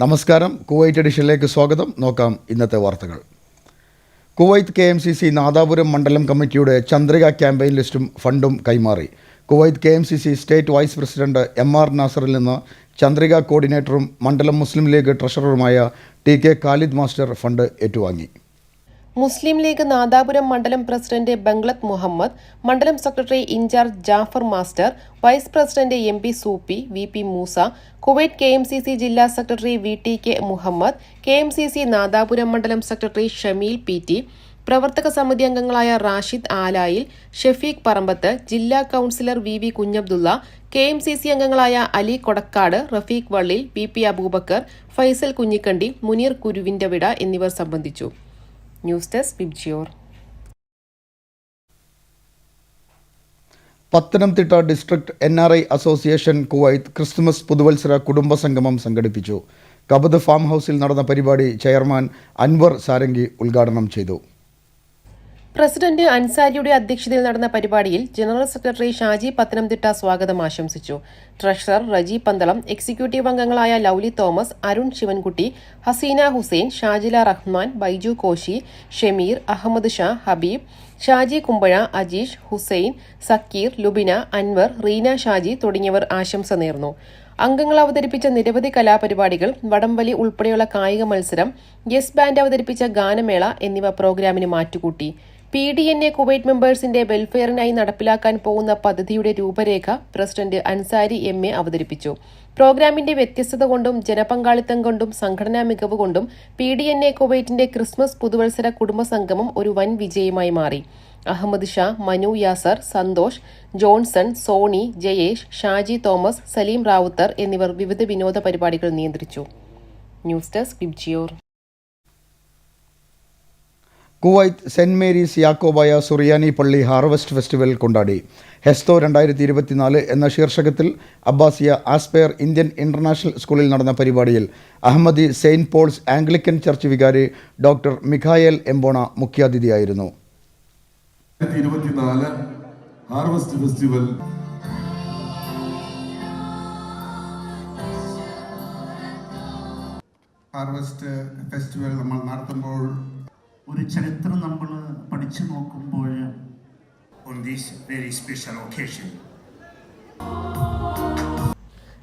നമസ്കാരം. കുവൈറ്റ് എഡിഷനിലേക്ക് സ്വാഗതം. നോക്കാം ഇന്നത്തെ വാർത്തകൾ. Kuwait K M C C Nadapuram മണ്ഡലം കമ്മിറ്റിയുടെ ചന്ദ്രിക ക്യാമ്പയിൻ ലിസ്റ്റും ഫണ്ടും കൈമാറി. Kuwait K M C C state vice president M R നാസറിൽ നിന്ന് ചന്ദ്രിക കോർഡിനേറ്ററും മണ്ഡലം Muslim League ട്രഷററുമായ T K Khalid master fund ഏറ്റുവാങ്ങി. മുസ്ലിം ലീഗ് നാദാപുരം മണ്ഡലം പ്രസിഡന്റ് ബംഗ്ലത്ത് മുഹമ്മദ് മണ്ഡലം secretary incharge Jafar master vice president M P Soopy V P Moosa Kuwait K M C C ജില്ലാ secretary V T K Muhammad K M C C Nadapuram മണ്ഡലം secretary Shameel P T പ്രവർത്തക സമിതി അംഗങ്ങളായ റാഷിദ് ആലായിൽ ഷെഫീഖ് പറമ്പത്ത് ജില്ലാ councillor V V Kunhabdulla K M C C അംഗങ്ങളായ Ali Kodakkad Rafeeq Vallil P P Abubakar Faisal Kunhikkandi Muneer Kuruvintavida എന്നിവർ സംബന്ധിച്ചു. News desk Vibgyor Pathanamthitta district N R I association Kuwait Christmas പുതുവത്സര കുടുംബ സംഗമം സംഘടിപ്പിച്ചു. കബദ് ഫാം ഹൗസിൽ നടന്ന പരിപാടി ചെയർമാൻ അൻവർ സാരംഗി ഉദ്ഘാടനം ചെയ്തു. പ്രസിഡന്റ് അൻസാരിയുടെ അധ്യക്ഷതയിൽ നടന്ന പരിപാടിയിൽ ജനറൽ സെക്രട്ടറി ഷാജി പത്തനംതിട്ട സ്വാഗതം ആശംസിച്ചു. ട്രഷറർ റജി പന്തളം എക്സിക്യൂട്ടീവ് അംഗങ്ങളായ ലൌലി തോമസ് അരുൺ ശിവൻകുട്ടി ഹസീന ഹുസൈൻ ഷാജില റഹ്മാൻ ബൈജു കോശി ഷമീർ അഹമ്മദ് ഷാ ഹബീബ് ഷാജി കുമ്പഴ അജീഷ് ഹുസൈൻ സക്കീർ ലുബിന അൻവർ റീന ഷാജി തുടങ്ങിയവർ ആശംസ നേർന്നു. അംഗങ്ങൾ അവതരിപ്പിച്ച നിരവധി കലാപരിപാടികൾ വടംവലി ഉൾപ്പെടെയുള്ള കായിക മത്സരം യെസ് ബാൻഡ് അവതരിപ്പിച്ച ഗാനമേള എന്നിവ പ്രോഗ്രാമിന് മാറ്റുകൂട്ടി. P D N A Kuwait മെമ്പേഴ്സിന്റെ വെൽഫെയറിനായി നടപ്പിലാക്കാൻ പോകുന്ന പദ്ധതിയുടെ രൂപരേഖ പ്രസിഡന്റ് അൻസാരി എം എ അവതരിപ്പിച്ചു. പ്രോഗ്രാമിന്റെ വ്യത്യസ്തത കൊണ്ടും ജനപങ്കാളിത്തം കൊണ്ടും സംഘടനാ മികവ് കൊണ്ടും പി ഡി എൻ എ കുവൈറ്റിന്റെ ക്രിസ്മസ് പുതുവത്സര കുടുംബ സംഗമം ഒരു വൻ വിജയമായി മാറി. Ahmed Shah Manu Yasar Santhosh Johnson Sony Jayesh Shaji Thomas Saleem Rawther എന്നിവർ വിവിധ വിനോദ പരിപാടികൾ നിയന്ത്രിച്ചു. ന്യൂസ് ഡെസ്ക് ഡിബ്ജിയോർ കുവൈത്ത് സെന്റ് മേരീസ് യാക്കോബായ സുറിയാനി പള്ളി ഹാർവസ്റ്റ് ഫെസ്റ്റിവൽ കൊണ്ടാടി. ഹെസ്തോ രണ്ടായിരത്തി ഇരുപത്തിനാല് എന്ന ശീർഷകത്തിൽ അബ്ബാസിയ ആസ്പെയർ ഇന്ത്യൻ ഇന്റർനാഷണൽ സ്കൂളിൽ നടന്ന പരിപാടിയിൽ Ahmadi saint Paul's Anglican church വികാരി ഡോക്ടർ മിഖായേൽ എംബോണ മുഖ്യാതിഥിയായിരുന്നു. ഹാർവെസ്റ്റ് ഫെസ്റ്റിവൽ ഫെസ്റ്റിവൽ നമ്മൾ നടത്തുമ്പോൾ ഒരു ചരിത്രം നമ്മൾ പഠിച്ചു നോക്കുമ്പോൾ on this very special occasion.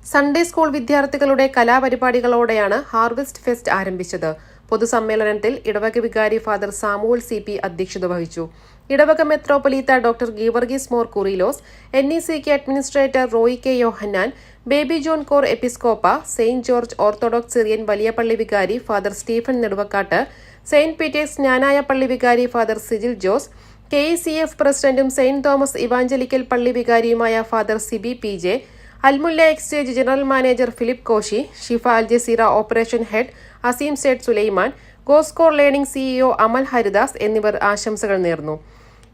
Sunday school വിദ്യാർത്ഥികളുടെ കലാപരിപാടികളോടെയാണ് ഹാർവെസ്റ്റ് ഫെസ്റ്റ് ആരംഭിച്ചത് പൊതുസമ്മേളനത്തിൽ ഇടവക വികാരി ഫാദർ സാമുവൽ സി പി അധ്യക്ഷത വഹിച്ചു ഇടവക മെത്രോപൊലീത്ത doctor Geevarghese Mor Kurilos N E C K administrator Roy K Yohannan Baby John Cor Episcopa Saint George orthodox Syrian Valiyapalli വികാരി father Stephen Neduvakkatt Saint Peter's Knanaya പള്ളി വികാരി father Sijil Jose K C F പ്രസിഡന്റും Saint Thomas evangelical പള്ളി വികാരിയുമായ father Sibi P J Almulla exchange general manager Philip Koshy Shifa Al Jazeera operation head Azeem Syed Sulaiman Goscore learning CEO Amal Haridas എന്നിവർ ആശംസകൾ നേർന്നു.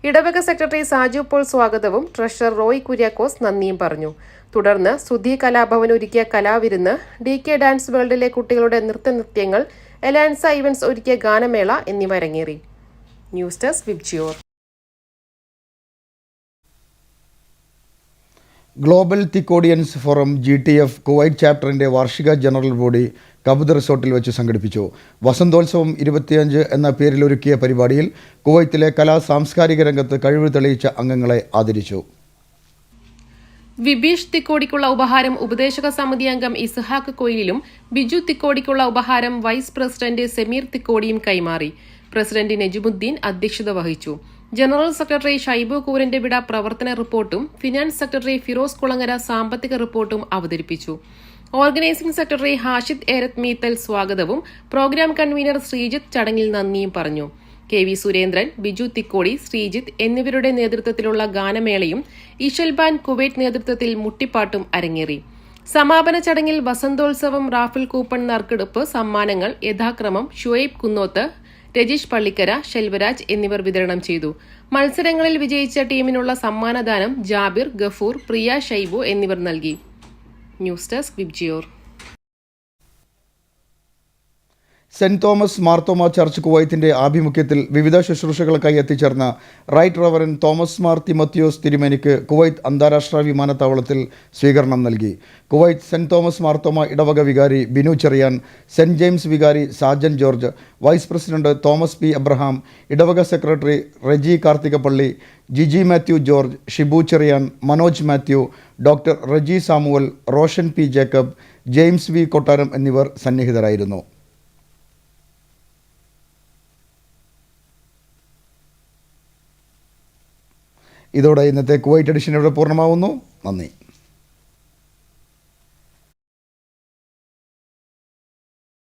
ഇടവക secretary Saju Paul സ്വാഗതവും treasurer Roy Kuriakose നന്ദിയും പറഞ്ഞു. തുടർന്ന് സുധി കലാഭവൻ ഒരുക്കിയ കലാവിരുന്ന് ഡി കെ ഡാൻസ് വേൾഡിലെ കുട്ടികളുടെ നൃത്തനൃത്യങ്ങൾ എലാൻസ ഇവൻസ് ഒരുക്കിയ ഗാനമേള എന്നിവ അരങ്ങേറി. News desk Vibgyor global Thikkodians forum G T F Kuwait ചാപ്റ്ററിന്റെ വാർഷിക ജനറൽ ബോഡി കബുദ് റിസോർട്ടിൽ വെച്ച് സംഘടിപ്പിച്ചു. വസന്തോത്സവം ഇരുപത്തിയഞ്ച് എന്ന പേരിലൊരുക്കിയ പരിപാടിയിൽ കുവൈത്തിലെ കലാ സാംസ്കാരിക രംഗത്ത് കഴിവ് തെളിയിച്ച അംഗങ്ങളെ ആദരിച്ചു. വിബീഷ് തിക്കോടിക്കുള്ള ഉപഹാരം ഉപദേശക സമിതി അംഗം ഇസ്ഹാഖ് കൊയിലിലും ബിജു തിക്കോടിക്കുള്ള ഉപഹാരം വൈസ് പ്രസിഡന്റ് സെമീർ തിക്കോടിയും കൈമാറി. പ്രസിഡന്റ് നജുമുദ്ദീൻ അധ്യക്ഷത വഹിച്ചു. ജനറൽ സെക്രട്ടറി ഷൈബു കൂരന്റെ വിട പ്രവർത്തന റിപ്പോർട്ടും ഫിനാൻസ് സെക്രട്ടറി ഫിറോസ് കുളങ്ങര സാമ്പത്തിക റിപ്പോർട്ടും അവതരിപ്പിച്ചു. ഓർഗനൈസിംഗ് സെക്രട്ടറി ഹാഷിദ് ഏരത് മീത്തൽ സ്വാഗതവും പ്രോഗ്രാം കൺവീനർ ശ്രീജിത്ത് ചടങ്ങിൽ നന്ദിയും പറഞ്ഞു. കെ വി സുരേന്ദ്രൻ ബിജു തിക്കോടി ശ്രീജിത്ത് എന്നിവരുടെ നേതൃത്വത്തിലുള്ള ഗാനമേളയും ഇഷൽബാൻ കുവൈറ്റ് നേതൃത്വത്തിൽ മുട്ടിപ്പാട്ടും അരങ്ങേറി. സമാപന ചടങ്ങിൽ വസന്തോത്സവം റാഫിൽ കൂപ്പൺ നറുക്കെടുപ്പ് സമ്മാനങ്ങൾ യഥാക്രമം ഷുഐബ് കുന്നോത്ത് രജീഷ് പള്ളിക്കര ശെൽവരാജ് എന്നിവർ വിതരണം ചെയ്തു. മത്സരങ്ങളിൽ വിജയിച്ച ടീമിനുള്ള സമ്മാനദാനം ജാബിർ ഗഫൂർ പ്രിയ ഷൈബു എന്നിവർ നൽകി. News desk Vibgyor. Saint Thomas Marthoma church കുവൈത്തിന്റെ ആഭിമുഖ്യത്തിൽ വിവിധ ശുശ്രൂഷകൾക്കായി എത്തിച്ചേർന്ന റൈറ്റ് റവറൻ തോമസ് മാർ തിമത്യോസ് തിരുമേനിക്ക് കുവൈത്ത് അന്താരാഷ്ട്ര വിമാനത്താവളത്തിൽ സ്വീകരണം നൽകി. കുവൈത്ത് സെന്റ് തോമസ് മാർത്തോമ ഇടവക വികാരി ബിനു ചെറിയാൻ സെന്റ് ജെയിംസ് വികാരി Sajan George vice president Thomas P Abraham ഇടവക secretary Reji Karthikappally Jiji Mathew George Shibu Cherian Manoj Mathew doctor Reji Samuel Roshan P Jacob James V Kottaram എന്നിവർ സന്നിഹിതരായിരുന്നു. ഇതോടെ ഇന്നത്തെ Kuwait edition ഇവിടെ പൂർണമാവുന്നു. നന്ദി.